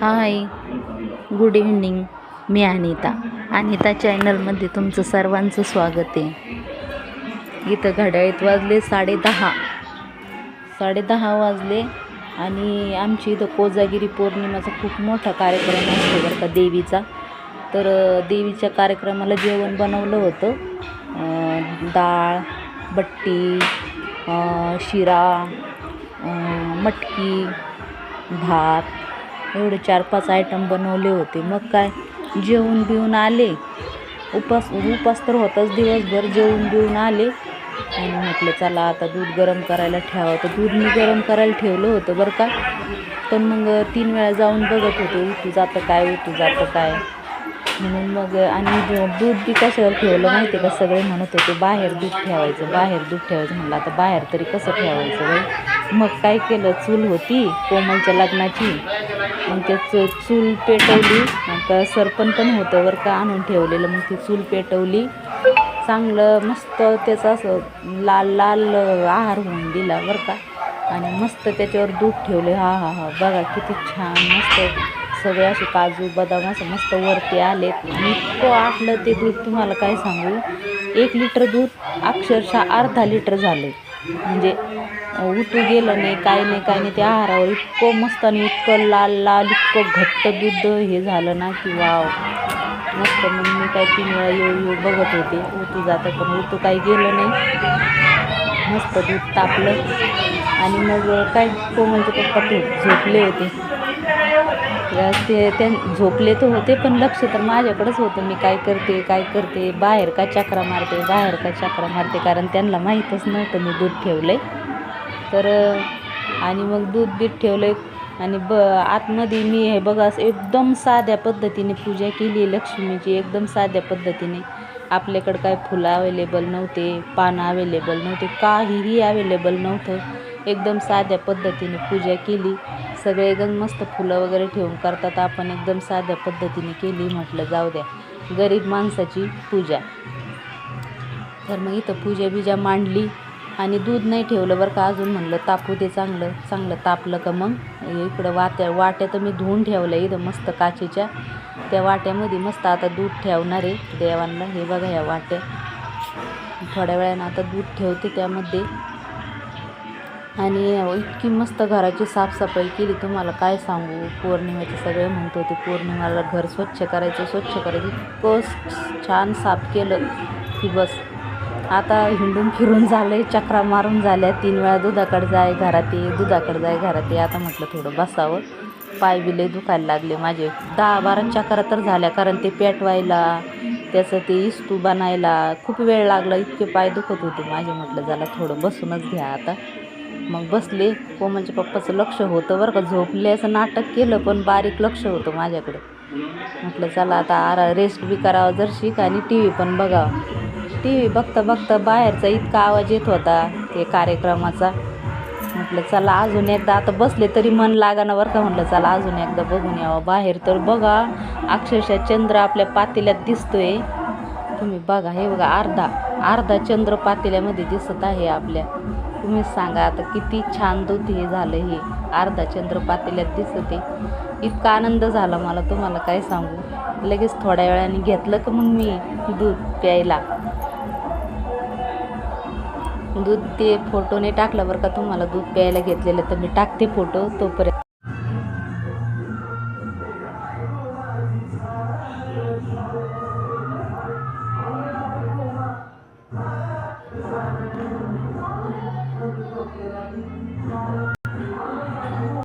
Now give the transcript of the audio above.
हाय good evening मी अनिता. अनिता चॅनलमध्ये तुमचं सर्वांचं स्वागत आहे. इथं घड्याळीत वाजले साडेदहा. साडेदहा वाजले आणि आमची इथं कोजागिरी पौर्णिमाचा खूप मोठा कार्यक्रम असतो बरं का देवीचा. तर देवीच्या कार्यक्रमाला जेवण बनवलं होतं. डाळ बट्टी शिरा मटकी भात एवढे चार पाच आयटम बनवले होते. मग काय? जेवून बिवून आले. उपास उपास तर होताच दिवसभर जेवून बिवून आले. आणि म्हटलं चला आता दूध गरम करायला ठेवा. तर दूध मी गरम करायला ठेवलं होतं बरं का. पण मग तीन वेळा जाऊन बघत होते उतू जातं काय हो? उतू जातं काय? म्हणून मग आणि दूध बी कशावर ठेवलं माहिती आहे का? सगळे म्हणत होते बाहेर दूध ठेवायचं बाहेर दूध ठेवायचं. म्हणलं आता बाहेर तरी कसं ठेवायचं बाई? मग काय केलं? चूल होती कोमलच्या लग्नाची. मग त्या चू चूल पेटवली. मग सरपण पण होतं वर का आणून ठेवलेलं. मग ती चूल पेटवली. चांगलं मस्त त्याचं असं लाल लाल आहार होऊन दिला बरं का. आणि मस्त त्याच्यावर दूध ठेवले. हा हा हा. बघा किती छान मस्त सगळे असे काजू बदाम असं मस्त वरती आलेत. आणि तो आटलं ते दूध तुम्हाला काय सांगू? एक लिटर दूध अक्षरशः अर्धा लिटर झाले म्हणजे उतू गेलं नाही काय नाही काय नाही. त्या आहारावर इतकं मस्त आणि इतकं लाल लाल इतकं घट्ट दूध हे झालं ना की वाव. मस्त मग मी काय तीन वेळा येऊ येऊ बघत होते. उतू जातं पण उतू काही गेलं नाही. मस्त दूध तापलं. आणि मग काय कोमलचे पप्पा ते झोपले होते. ते त्या झोपले तर होते पण लक्ष तर माझ्याकडंच होतं. मी काय करते काय करते? बाहेर का चक्रा मारते बाहेर का चक्रा मारते? कारण त्यांना माहीतच नव्हतं मी दूध ठेवलं आहे तर आणि मग दूध बीत ठेवलं आहे आणि ब आतमध्ये मी हे बघा एकदम साध्या पद्धतीने पूजा केली लक्ष्मीची. एकदम साध्या पद्धतीने. आपल्याकडं काय फुलं अवेलेबल नव्हते पानं अवेलेबल नव्हते काहीही अवेलेबल नव्हतं. एकदम साध्या पद्धतीने पूजा केली. सगळे एकदम मस्त फुलं वगैरे ठेवून करतात. आपण एकदम साध्या पद्धतीने केली म्हटलं जाऊ द्या. गरीब माणसाची पूजा. तर मग इथं पूजा बिजा मांडली. आणि दूध नाही ठेवलं बरं का अजून म्हणलं तापू दे चांगलं चांगलं तापलं का मग? इकडं वाट्या वाट्या तर मी धुवून ठेवलं इथं मस्त काचेच्या. त्या वाट्यामध्ये मस्त आता दूध ठेवणार आहे देवांना. हे बघा ह्या वाट्या. थोड्या वेळानं आता दूध ठेवते त्यामध्ये. आणि इतकी मस्त घराची साफसफाई केली. तुम्हाला काय सांगू? पौर्णिमेचे सगळे म्हणत होते पौर्णिमाला घर स्वच्छ करायचं स्वच्छ करायचं. इतकं छान साफ केलं की बस. आता हिंडून फिरून झालं आहे चक्रा मारून झाल्या तीन वेळा दुधाकडे जाय घरात ये दुधाकडे जाय घरात. ये आता म्हटलं थोडं बसावं. पाय बिले दुखायला लागले माझे. दहा बारा चक्रा तर झाल्या कारण ते पेटवायला त्याचं ते इस्तू बनायला खूप वेळ लागला इतके पाय दुखत होते माझे. म्हटलं झालं थोडं बसूनच घ्या आता. मग बसले. कोमलच्या पप्पाचं लक्ष होतं बरं का. झोपले असं नाटक केलं पण बारीक लक्ष होतं माझ्याकडं. म्हटलं चला आता आरा रेस्ट बी करावं जर शिक आणि टी व्ही पण बघावं. टी व्ही बघता बघता बाहेरचा इतका आवाज येत होता ते कार्यक्रमाचा. म्हटलं चला अजून एकदा आता बसले तरी मन लागाना बरं का? म्हटलं चला अजून एकदा बघून यावं. बाहेर तर बघा अक्षरशः चंद्र आपल्या पातेल्यात दिसतोय. तुम्ही बघा हे बघा अर्धा अर्धा चंद्र पातेल्यामध्ये दिसत आहे आपल्या. तुम्ही सांगा आता किती छान दूध हे झालं हे अर्धा चंद्र पातेल्यात दिसत आहे. इतका आनंद झाला मला तुम्हाला काय सांगू? लगेच थोड्या वेळाने घेतलं का मग मी दूध प्यायला? दूध ते फोटोने टाकलं बरं का तुम्हाला दूध प्यायला घेतलेलं. तर मी टाकते फोटो तोपर्यंत.